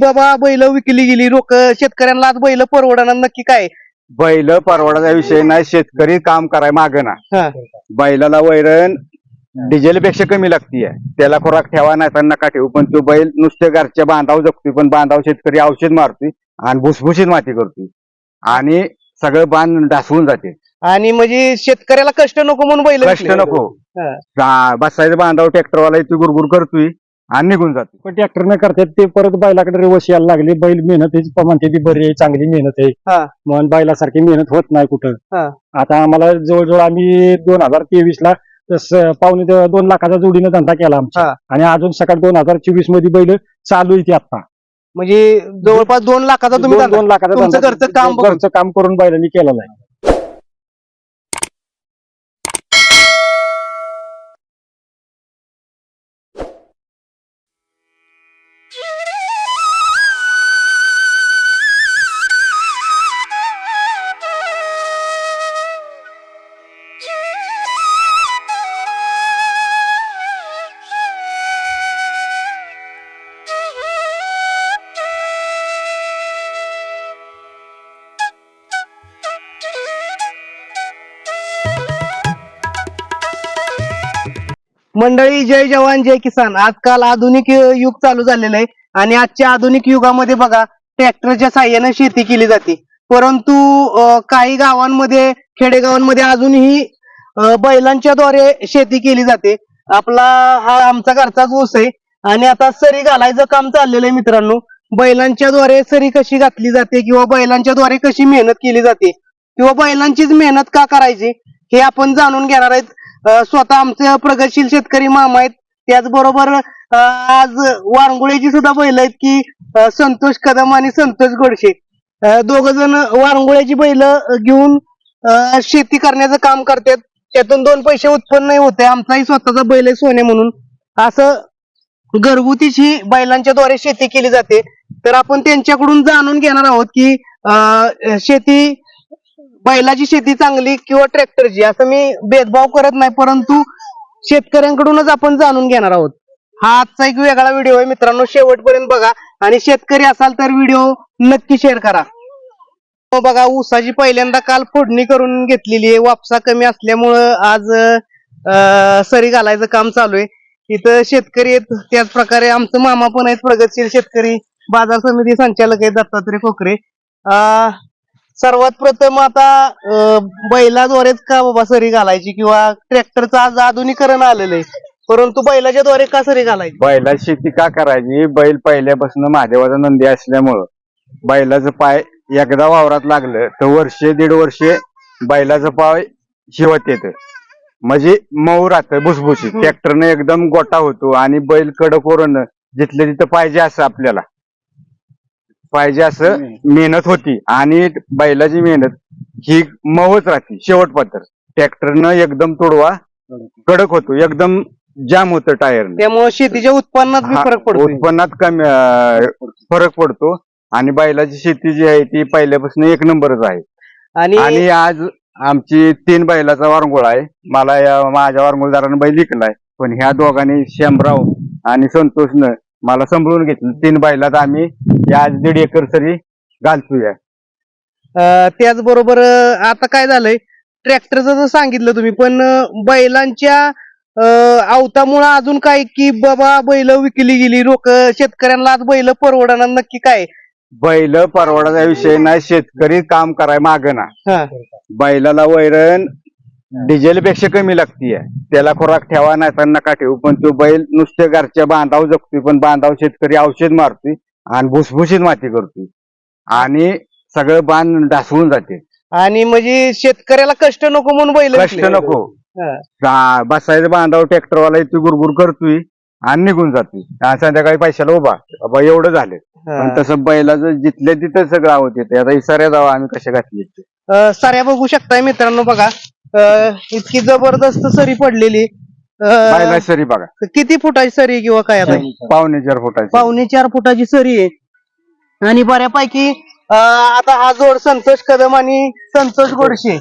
बाबा बैल विकली गेली लोक शेतकऱ्यांना आज बैल परवडणार नक्की काय? बैल परवडाचा विषय नाही शेतकरी काम कराय माग ना. बैलाला वैरण डिझेल पेक्षा कमी लागतीये. त्याला खोराक ठेवा नाही तर नका ठेवू. पण तो बैल नुसते घरच्या बांधाव जगतोय पण बांधाव शेतकरी औषध मारतोय आणि भुसभुशीत माती करतोय. आणि सगळं बांध ढासळून जाते. आणि म्हणजे शेतकऱ्याला कष्ट नको म्हणून बैल कष्ट. नको. बसायचं बांधाव ट्रॅक्टरवाला इथे गुरगुर करतोय. आणि निघून जातो पण ट्रॅक्टरनं करतात ते परत बैलाकडे रिवर्स यायला लागले बैल मेहनत म्हणते ती बरी आहे चांगली मेहनत आहे हा. म्हणून बैलासारखी मेहनत होत नाही कुठं हा. आता आम्हाला जवळजवळ आम्ही दोन हजार तेवीस ला तस पावणे दो- दोन लाखाचा जोडीनं धंदा केला आमचा हा. आणि अजून सकाळ दोन हजार चोवीसमध्ये बैल चालू आहे ती आता म्हणजे जवळपास दोन लाखाचा तुम्ही दोन धंदा- दोन लाखाचा तुमचं धंदा- घरचं काम बघून. घरचं काम करून बैलांनी केलेलं आहे मंडळी जय जवान जय किसान. आजकाल आधुनिक युग चालू झालेलं आहे आणि आजच्या आधुनिक युगामध्ये बघा ट्रॅक्टरच्या साह्यानं शेती केली जाते. परंतु काही गावांमध्ये खेडेगावांमध्ये अजूनही बैलांच्या द्वारे शेती केली जाते. आपला हा आमचा घरचाच ऊस आहे आणि आता सरी घालायचं काम चाललेलं आहे मित्रांनो. बैलांच्या द्वारे सरी कशी घातली जाते किंवा बैलांच्या द्वारे कशी मेहनत केली जाते किंवा बैलांचीच मेहनत का करायची हे आपण जाणून घेणार आहेत. स्वतः आमचे प्रगतशील शेतकरी मामा आहेत. त्याचबरोबर आज वारंगुळेची सुद्धा बैल आहेत की संतोष कदम आणि संतोष गोडशे. दोघ जण वारंगुळ्याची बैल घेऊन शेती करण्याचं काम करतात. त्यातून दोन पैसे उत्पन्न होते. आमचाही स्वतःचा बैल आहे सोने म्हणून. असं घरगुतीची बैलांच्या द्वारे शेती केली जाते. तर आपण त्यांच्याकडून जाणून घेणार आहोत की अं, शेती बैलाची शेती चांगली किंवा ट्रॅक्टरची असं मी भेदभाव करत नाही परंतु शेतकऱ्यांकडूनच आपण जाणून घेणार आहोत. हा आजचा एक वेगळा व्हिडिओ आहे. मित्रांनो शेवटपर्यंत बघा. आणि शेतकरी असाल तर व्हिडिओ नक्की शेअर करा. हो, बघा ऊसाची पहिल्यांदा काल फोडणी करून घेतलेली आहे. वापसा कमी असल्यामुळं आज सरी घालायचं काम चालू आहे. इथं शेतकरी आहेत. त्याच प्रकारे आमचं मामा पण आहेत. प्रगतशील शेतकरी. बाजार समिती संचालक आहेत. दत्तात्रय कोकरे सर्वात प्रथम आता बैलाद्वारेच का बाबा सरी घालायची किंवा ट्रॅक्टरचं आज आधुनिकरण आलेलं आहे परंतु बैलाच्या द्वारे का सरी घालायची? बैला शेती का करायची? बैल पहिल्यापासून महादेवाचा नंदी असल्यामुळं बैलाचं पाय एकदा वावरात लागलं तर वर्षे दीड वर्षे बैलाचं पाय शिवत येतं. म्हणजे मऊ राहतं भुसभुशीत. हम्म. ट्रॅक्टरने एकदम गोटा होतो आणि बैल कडक वरून जिथले तिथं पाहिजे असं आपल्याला. पाहिजे असं मेहनत होती. आणि बैलाची मेहनत ही मऊच राहते. शेवट पत्र ट्रॅक्टरनं एकदम तुडवा कडक होतो. एकदम जाम होतं टायरनं. त्यामुळे शेतीच्या उत्पन्नात बी फरक पडतो उत्पन्नात कमी फरक पडतो. आणि बैलाची शेती जी आहे ती पहिल्यापासून एक नंबरच आहे. आणि आणि आज आमची तीन बैलाचा वारंगुळ आहे. मला या माझ्या वारंगुळदारानं बैल विकलाय. पण ह्या दोघांनी श्यामराव आणि संतोषनं मला सांभाळून घेतलं. तीन बैलात आम्ही आज दीड एकर सरी घालतोय. अं, त्याचबरोबर अं, आता काय झालंय? ट्रॅक्टरचं तर सांगितलं तुम्ही पण अं, बैलांच्या अवतामुळे अजून काय की बाबा बैल विकली गेली लोक शेतकऱ्यांना आज बैल परवडणार नक्की काय? बैल परवडाचा विषय नाही शेतकरी काम कराय माग ना. हा. बैलाला वैरण डिझेल पेक्षा कमी लागतीये. त्याला खोराक ठेवा नाही तर नका ठेवू. पण तो बैल नुसते घरच्या बांधाव जगतोय पण बांधाव शेतकरी औषध मारतोय आणि भुसभुशीत माती करतोय. आणि सगळं बांध ढासळून जाते. आणि म्हणजे शेतकऱ्याला कष्ट नको म्हणून बैल कष्ट. नको. हा. बसायचं बांधाव ट्रॅक्टरवाला इथे गुरगुर करतोय आणि निघून जातोय. आणि संध्याकाळी पैशाला उभा. बाबा एवढं झालं. पण हा. तसं बैलाचं जिथल्या तिथं सगळं आवत येते. आता इसाऱ्या जावा आम्ही कशा घातली अं, साऱ्या बघू शकताय मित्रांनो बघा. अं, इतकी जबरदस्त सरी पडलेली. अं, सरी बघा. किती फुटाची सरी किंवा काय आता? पावणे चार फुटाची. पावणे चार फुटाची सरी आहे. आणि बऱ्यापैकी अं, आता हा जोड संतोष कदम आणि संतोष गोडशे.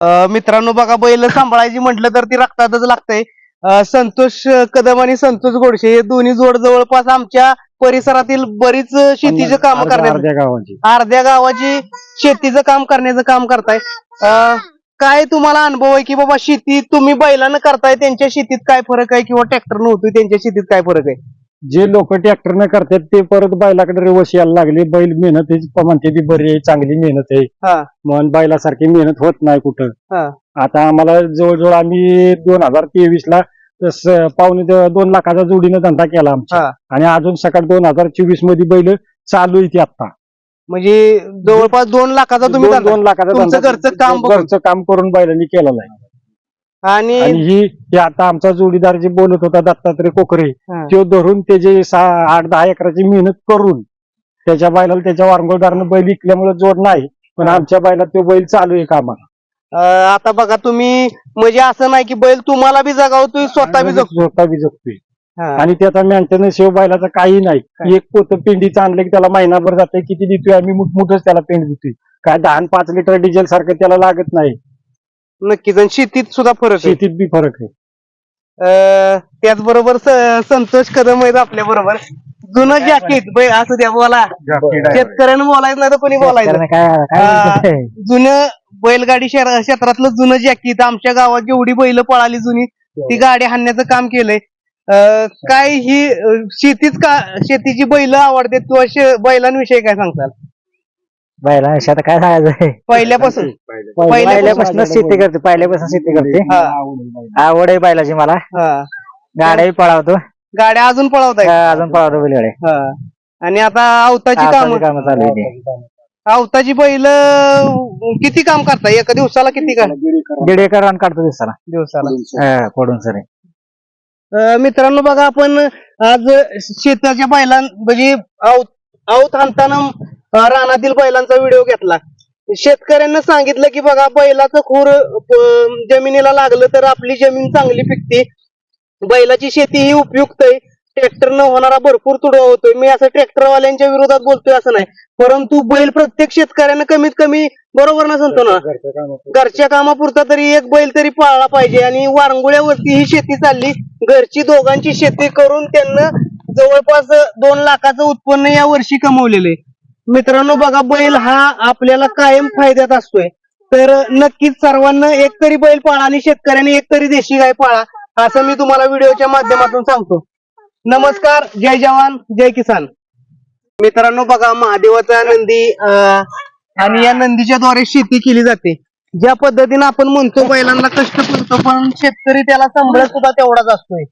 अं, मित्रांनो बघा बैल सांभाळायची म्हटलं तर ती रक्तातच लागतंय. अं, संतोष कदम आणि संतोष गोडशे हे दोन्ही जोड जवळपास आमच्या परिसरातील बरीच शेतीचं काम अर्ध्या- करण्यात अर्ध्या गावांची. अर्ध्या गावाची शेतीचं काम करण्याचं काम करताय. अं, काय तुम्हाला अनुभव आहे की बाबा शेती तुम्ही बैलानं करताय त्यांच्या शेतीत काय फरक आहे किंवा ट्रॅक्टरनं होतोय त्यांच्या शेतीत काय फरक आहे? जे लोक ट्रॅक्टरनं करतात ते परत बैलाकडे रिवर्स यायला लागले. बैल मेहनत म्हणते ती बरी आहे चांगली मेहनत आहे. हा. मन बैलासारखी मेहनत होत नाही कुठं. हा. आता आम्हाला जवळजवळ आम्ही दोन हजार तेवीस ला तस पावणे दो- दोन लाखाचा जोडीनं धंदा केला आमचा. हा. आणि अजून सकाळ दोन हजार चोवीसमध्ये बैल चालू आहे ती आता म्हणजे जवळपास दोन लाखाचा तुम्ही दोन लाखाचा तुमचं धंदा घरचं काम बघून. घरचं काम करून बैलांनी केलेलं आहे आणि आणि ही हे आता आमचा जोडीदार जे बोलत होता दत्तात्रय कोकरे हा. तो धरून त्याचे सहा आठ दहा एकराची मेहनत करून त्याच्या बैलाला त्याच्या वारंगोळदारानं बैल विकल्यामुळे जोड नाही पण हा. आमच्या बैलात तो बैल चालू आहे कामाला अं, आता बघा तुम्ही म्हणजे असं नाही की बैल तुम्हाला बी जगावतोय स्वतः बी जगतो स्वतः बी जगतोय. आणि त्याचा मेंटेनन्स शिव बैलाचा काही नाही? एक पोत पेंडीचं आणलं की त्याला महिनाभर जाते किती देतोय आम्ही? मोठमोठच त्याला पेंड देतोय. काय दहा आणि पाच लिटर डिझेल सारखं त्याला लागत नाही. नक्कीच. आणि शेतीत सुद्धा फरक आहे. शेतीत बी फरक आहे. अं, त्याचबरोबर स- संतोष कदम आहेत आपल्या बरोबर. जुनं जॅकेट असू द्या बोला. शेतकऱ्यानं बोलायचं नाही तर कोणी बोलायचं. काय जुनं बैलगाडी शहर- क्षेत्रातलं जुनं जॅकेट आमच्या गावात जेवढी बैल पळाली जुनी ती गाडी हाणण्याचं काम केलंय. काय ही शेतीच का शेतीची बैल आवडते किंवा बैलांविषयी काय सांगताल? बैला आता काय सांगायचं पहिल्यापासून. पहिल्यापासून शेती करते पहिल्यापासून शेती करते. आवड आहे बैलाची मला. गाड्याही पळावतो. गाड्या अजून पळवताय? अजून पळावतो बैलगाडी. आणि आता अवताची काम? काम चालू आहे. अवताची बैल किती काम करताय? एका दिवसाला किती काम दीड एकर रान काढतो दिवसाला. दिवसाला. हा, पडून सर. मित्रांनो बघा आपण आज शेताच्या बैलां म्हणजे आऊत आऊत हाणताना रानातील बैलांचा व्हिडिओ घेतला. शेतकऱ्यांना सांगितलं की बघा बैलाचं खूर जमिनीला लागलं तर आपली जमीन चांगली पिकते. बैलाची शेती ही उपयुक्त आहे. ट्रॅक्टरनं होणारा भरपूर तुडवा होतोय. मी असं ट्रॅक्टरवाल्यांच्या विरोधात बोलतोय असं नाही. परंतु बैल प्रत्येक शेतकऱ्यानं कमीत कमी बरोबर ना सांगतो ना घरच्या कामापुरता तरी एक बैल तरी पाळला पाहिजे आणि वारंगुळ्यावरती ही शेती चालली. घरची दोघांची शेती करून त्यांना जवळपास दोन लाखाचं उत्पन्न या वर्षी कमवलेलं आहे. मित्रांनो बघा बैल हा आपल्याला कायम फायद्यात असतोय. तर नक्कीच सर्वांना एक तरी बैल पाळा आणि शेतकऱ्यांनी एक तरी देशी गाय पाळा असं मी तुम्हाला व्हिडिओच्या माध्यमातून सांगतो. नमस्कार जय जवान जय किसान. मित्रांनो बघा महादेवाचा नंदी आणि या नंदीच्या द्वारे शेती केली जाते. ज्या पद्धतीने आपण म्हणतो बैलांना कष्ट करतो पण शेतकरी त्याला सांभाळ सुद्धा तेवढाच असतोय.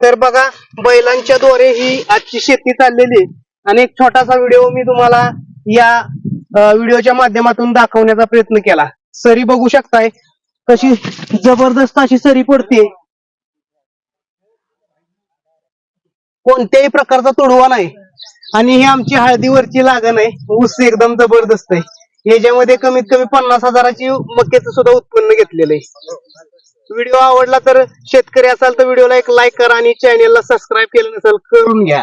तर बघा बैलांच्या द्वारे ही आजची शेती चाललेली आहे. आणि एक छोटासा व्हिडिओ मी तुम्हाला या व्हिडिओच्या माध्यमातून दाखवण्याचा प्रयत्न केला. सरी बघू शकताय. कशी जबरदस्त अशी सरी पडते कोणत्याही प्रकारचा तुडवा नाही. आणि ही आमची हळदीवरची लागण आहे. ऊस एकदम जबरदस्त आहे. याच्यामध्ये कमीत कमी पन्नास हजाराची मक्याचं सुद्धा उत्पन्न घेतलेलं आहे. व्हिडिओ आवडला तर शेतकरी असाल तर व्हिडिओला एक लाईक करा आणि चॅनेलला सबस्क्राईब केलं नसेल करून घ्या.